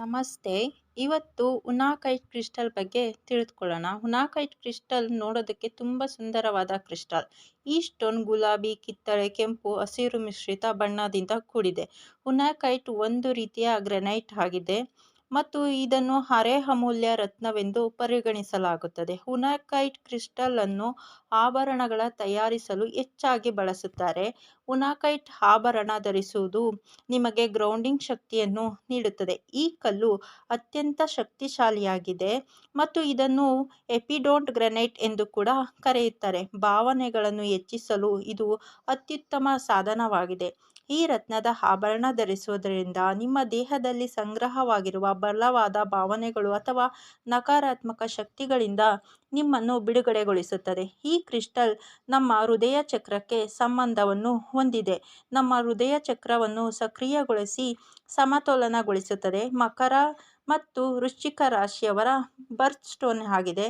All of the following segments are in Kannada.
ನಮಸ್ತೆ. ಇವತ್ತು ಉನಾಕೈಟ್ ಕ್ರಿಸ್ಟಲ್ ಬಗ್ಗೆ ತಿಳಿದುಕೊಳ್ಳೋಣ. ಉನಾಕೈಟ್ ಕ್ರಿಸ್ಟಲ್ ನೋಡೋದಕ್ಕೆ ತುಂಬ ಸುಂದರವಾದ ಕ್ರಿಸ್ಟಲ್. ಈ ಸ್ಟೋನ್ ಗುಲಾಬಿ, ಕಿತ್ತಳೆ, ಕೆಂಪು, ಹಸಿರು, ಮಿಶ್ರಿತ ಬಣ್ಣದಿಂದ ಕೂಡಿದೆ. ಉನಾಕೈಟ್ ಒಂದು ರೀತಿಯ ಗ್ರೆನೈಟ್ ಆಗಿದೆ. ಮತ್ತು ಇದನ್ನು ಅರೆ ಅಮೂಲ್ಯ ರತ್ನವೆಂದು ಪರಿಗಣಿಸಲಾಗುತ್ತದೆ. ಉನಾಕೈಟ್ ಕ್ರಿಸ್ಟಲ್ ಅನ್ನು ಆಭರಣಗಳ ತಯಾರಿಸಲು ಹೆಚ್ಚಾಗಿ ಬಳಸುತ್ತಾರೆ. ಉನಾಕೈಟ್ ಆಭರಣ ಧರಿಸುವುದು ನಿಮಗೆ ಗ್ರೌಂಡಿಂಗ್ ಶಕ್ತಿಯನ್ನು ನೀಡುತ್ತದೆ. ಈ ಕಲ್ಲು ಅತ್ಯಂತ ಶಕ್ತಿಶಾಲಿಯಾಗಿದೆ ಮತ್ತು ಇದನ್ನು ಎಪಿಡೋಂಟ್ ಗ್ರೆನೈಟ್ ಎಂದು ಕೂಡ ಕರೆಯುತ್ತಾರೆ. ಭಾವನೆಗಳನ್ನು ಹೆಚ್ಚಿಸಲು ಇದು ಅತ್ಯುತ್ತಮ ಸಾಧನವಾಗಿದೆ. ಈ ರತ್ನದ ಆಭರಣ ಧರಿಸುವುದರಿಂದ ನಿಮ್ಮ ದೇಹದಲ್ಲಿ ಸಂಗ್ರಹವಾಗಿರುವ ಬಲವಾದ ಭಾವನೆಗಳು ಅಥವಾ ನಕಾರಾತ್ಮಕ ಶಕ್ತಿಗಳಿಂದ ನಿಮ್ಮನ್ನು ಬಿಡುಗಡೆಗೊಳಿಸುತ್ತದೆ. ಈ ಕ್ರಿಸ್ಟಲ್ ನಮ್ಮ ಹೃದಯ ಚಕ್ರಕ್ಕೆ ಸಂಬಂಧವನ್ನು ಹೊಂದಿದೆ. ನಮ್ಮ ಹೃದಯ ಚಕ್ರವನ್ನು ಸಕ್ರಿಯಗೊಳಿಸಿ ಸಮತೋಲನಗೊಳಿಸುತ್ತದೆ. ಮಕರ ಮತ್ತು ವೃಶ್ಚಿಕ ರಾಶಿಯವರ ಬರ್ತ್ ಸ್ಟೋನ್ ಆಗಿದೆ.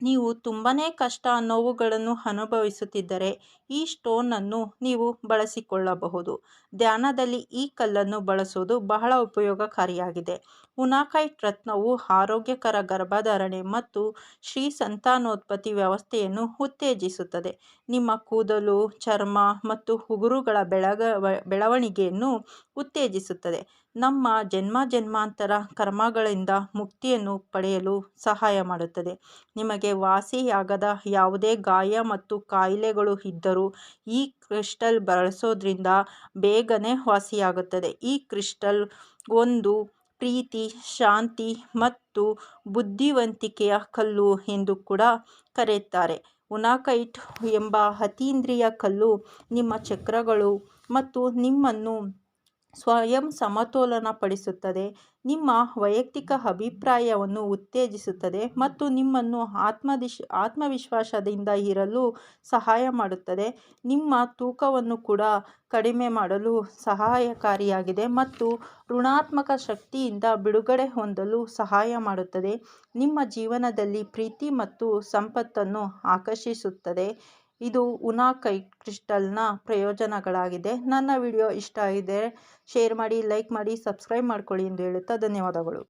ನೀವು ತುಂಬಾ ಕಷ್ಟ ನೋವುಗಳನ್ನು ಅನುಭವಿಸುತ್ತಿದ್ದರೆ ಈ ಸ್ಟೋನನ್ನು ನೀವು ಬಳಸಿಕೊಳ್ಳಬಹುದು. ಧ್ಯಾನದಲ್ಲಿ ಈ ಕಲ್ಲನ್ನು ಬಳಸುವುದು ಬಹಳ ಉಪಯೋಗಕಾರಿಯಾಗಿದೆ. ಉನಾಕೈಟ್ ರತ್ನವು ಆರೋಗ್ಯಕರ ಗರ್ಭಧಾರಣೆ ಮತ್ತು ಶ್ರೀ ಸಂತಾನೋತ್ಪತ್ತಿ ವ್ಯವಸ್ಥೆಯನ್ನು ಉತ್ತೇಜಿಸುತ್ತದೆ. ನಿಮ್ಮ ಕೂದಲು, ಚರ್ಮ ಮತ್ತು ಉಗುರುಗಳ ಬೆಳಗ, ಬೆಳವಣಿಗೆಯನ್ನು ಉತ್ತೇಜಿಸುತ್ತದೆ. ನಮ್ಮ ಜನ್ಮ ಜನ್ಮಾಂತರ ಕರ್ಮಗಳಿಂದ ಮುಕ್ತಿಯನ್ನು ಪಡೆಯಲು ಸಹಾಯ ಮಾಡುತ್ತದೆ. ನಿಮಗೆ ವಾಸಿಯಾಗದ ಯಾವುದೇ ಗಾಯ ಮತ್ತು ಕಾಯಿಲೆಗಳು ಇದ್ದರೂ ಈ ಕ್ರಿಸ್ಟಲ್ ಬಳಸೋದ್ರಿಂದ ಬೇಗನೆ ವಾಸಿಯಾಗುತ್ತದೆ. ಈ ಕ್ರಿಸ್ಟಲ್ ಒಂದು ಪ್ರೀತಿ, ಶಾಂತಿ ಮತ್ತು ಬುದ್ಧಿವಂತಿಕೆಯ ಕಲ್ಲು ಎಂದು ಕೂಡ ಕರೆಯುತ್ತಾರೆ. ಉನಾಕೈಟ್ ಎಂಬ ಅತೀಂದ್ರಿಯ ಕಲ್ಲು ನಿಮ್ಮ ಚಕ್ರಗಳು ಮತ್ತು ನಿಮ್ಮನ್ನು ಸ್ವಯಂ ಸಮತೋಲನಪಡಿಸುತ್ತದೆ. ನಿಮ್ಮ ವೈಯಕ್ತಿಕ ಅಭಿಪ್ರಾಯವನ್ನು ಉತ್ತೇಜಿಸುತ್ತದೆ ಮತ್ತು ನಿಮ್ಮನ್ನು ಆತ್ಮದಿಶ್, ಆತ್ಮವಿಶ್ವಾಸದಿಂದ ಇರಲು ಸಹಾಯ ಮಾಡುತ್ತದೆ. ನಿಮ್ಮ ತೂಕವನ್ನು ಕೂಡ ಕಡಿಮೆ ಮಾಡಲು ಸಹಾಯಕಾರಿಯಾಗಿದೆ ಮತ್ತು ಋಣಾತ್ಮಕ ಶಕ್ತಿಯಿಂದ ಬಿಡುಗಡೆ ಹೊಂದಲು ಸಹಾಯ ಮಾಡುತ್ತದೆ. ನಿಮ್ಮ ಜೀವನದಲ್ಲಿ ಪ್ರೀತಿ ಮತ್ತು ಸಂಪತ್ತನ್ನು ಆಕರ್ಷಿಸುತ್ತದೆ. ಇದು ಉನಾಕೈ ಕ್ರಿಸ್ಟಲ್ನ ಪ್ರಯೋಜನಗಳಾಗಿದೆ. ನನ್ನ ವಿಡಿಯೋ ಇಷ್ಟ ಆಗಿದೆ, ಶೇರ್ ಮಾಡಿ, ಲೈಕ್ ಮಾಡಿ, ಸಬ್ಸ್ಕ್ರೈಬ್ ಮಾಡ್ಕೊಳ್ಳಿ ಎಂದು ಹೇಳುತ್ತಾ ಧನ್ಯವಾದಗಳು.